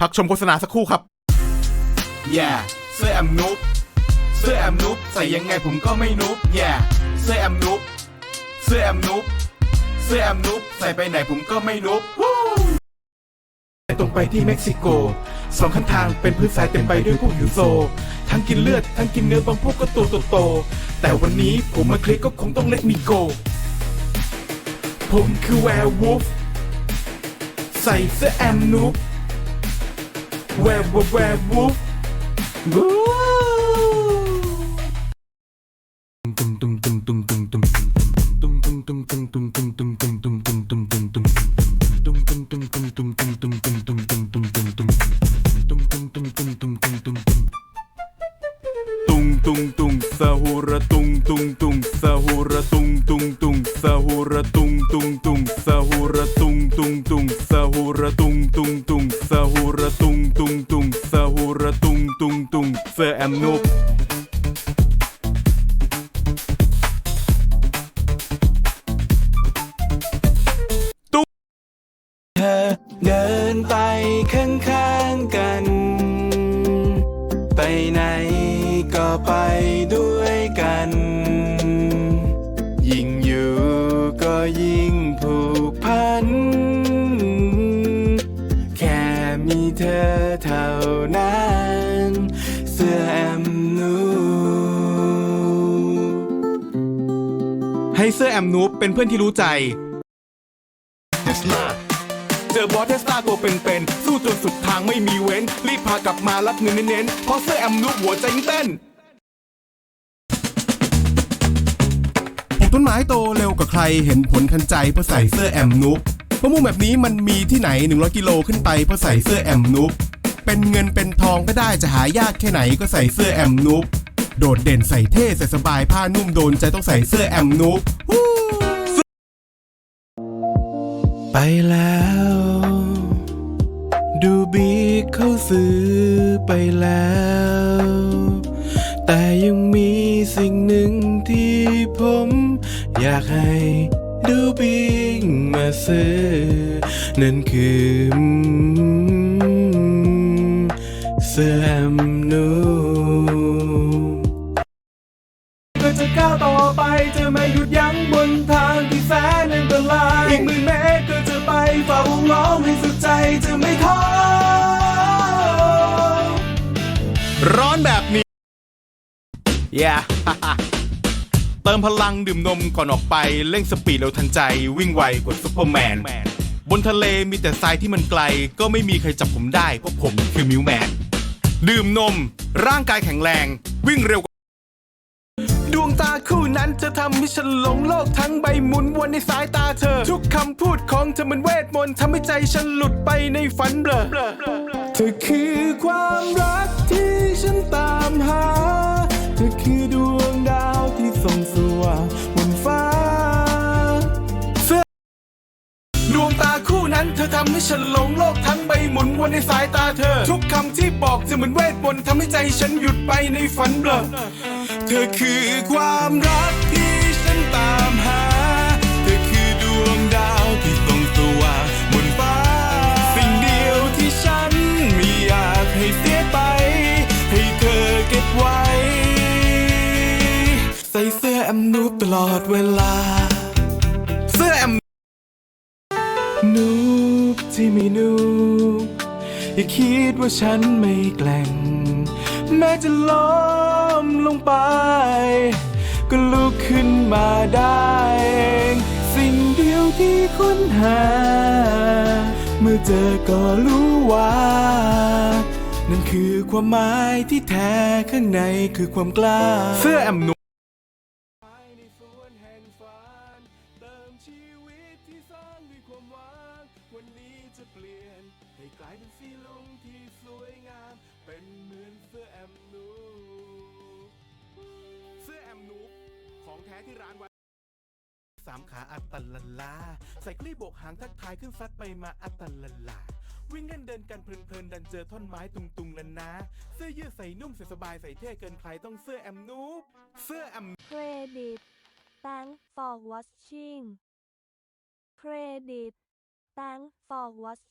พักชมโฆษณาสักครู่ครับ yeah เสื้อแอมนุบเสื้อแอมนุบใส่ยังไงผมก็ไม่นุบ yeah เสื้อแอมนุบเสื้อแอมนุบเสื้อแอมนุบใส่ไปไหนผมก็ไม่นุบตรงไปที่เม็กซิโกสองข้างทางเป็นพื้นทรายเต็มไปด้วยพวกหิวโซ ทั้งกินเลือด ทั้งกินเนื้อบางพวกก็ตัวโตๆแต่วันนี้ผมมาคลิกก็คงต้องเล็กมีโก ผมคือแวร์วูฟใส่เสื้อแอมนุบ werewolf, werewolf. woo. ตุงตุงซาฮูระตุงตุงตุงซาฮูระตุงตุงตุงซาฮูระตุงตุงตุงซาฮูระตุงตุงตุงซาฮูระตุงตุงตุงซาฮูระตุงตุงตุงซาฮูระตุงตุงตุงเซแอมนุบ เธอเดินไปข้างๆกัน ไปไหน ก็ไปด้วยกัน ยิ่งอยู่ก็ยิ่งผูกพัน แค่มีเธอเท่านั้น เสื้อแอมนูให้เสื้อแอมนูเป็นเพื่อนที่รู้ใจ เจอบอสเทสลาตัวเป็นๆสู้จนสุดทางไม่มีเว้น รีบพากลับมารับเงินเน้นๆเพราะเสื้อแอมนุบหัวใจยิ่งเต้นปลูกต้นไม้โตเร็วกว่าใครเห็นผลทันใจเพราะใส่เสื้อแอมนุบมะม่วงแบบนี้มันมีที่ไหน 100 กิโลขึ้นไปเพราะใส่เสื้อแอมนุบเป็นเงินเป็นทองก็ได้จะหายากแค่ไหนก็ใส่เสื้อแอมนุบโดดเด่นใส่เท่ใส่สบายผ้านุ่มโดนใจต้องใส่เสื้อแอมนุบไปแล้ว ซื้อไปแล้ว แต่ยังมีสิ่งหนึ่งที่ผม อยากให้ดูบีมาซื้อ นั่นคือเสื้อแอมนูก็จะก้าวต่อไปจะไม่หยุดยั้งบนทางที่แสนอันตรายอีกหมื่นเมตรก็จะไปฝ่าวงล้อมให้สุดใจจะไม่ท yeah เติมพลังดื่มนมก่อนออกไปเร่งสปีดเร็วทันใจ วิ่งไวกว่าซุปเปอร์แมน บนทะเลมีแต่ทรายที่มันไกล ก็ไม่มีใครจับผมได้เพราะผมคือมิวแมน ดื่มนม ร่างกายแข็งแรง วิ่งเร็วกว่าดวงตาคู่นั้นจะทำให้ฉันหลงโลกทั้งใบหมุนวนในสายตาเธอ ทุกคำพูดของเธอเหมันเวทมนต์ทำให้ใจฉันหลุดไปในฝันเบลอเธอคือความรักที่ฉันตามหา คือดวงดาวที่ส่องสว่างบนฟ้าดวงตาคู่นั้นเธอทำให้ฉันหลงโลกทั้งใบหมุนวนในสายตาเธอ ทุกคำที่บอกจะเหมือนเวทมนต์ทำให้ใจฉันหยุดไปในฝันเบลอเธอคือความรักที่ฉันตามหา แอมนูตลอดเวลา เสื้อแอมนูบที่ไม่นูบอย่าคิดว่าฉันไม่แกล่งแม้จะล้มลงไป ก็ลุกขึ้นมาได้เองสิ่งเดียวที่ค้นหา เมื่อเจอก็รู้ว่า นั่นคือความหมายที่แท้ข้างในคือความกล้าเสื้อแอมนุ ให้กลายเป็นสีลุงที่สวยงาม เป็นเหมือนเสื้อแอมนูเสื้อแอมนูของแท้ที่ร้านไว้สามขาอัตลันลา ใส่กลีบโบกหางทักทายขึ้นซัดไปมาอัตลันลาวิ่งเล่นเดินกันเพลินๆ ดันเจอท่อนไม้ตุงๆแล้วนะ เสื้อยืดใส่นุ่มใส่สบายใส่เท่เกินใครต้องเสื้อแอมนูเสื้อแอม Credit Thanks for watching Credit thank for watching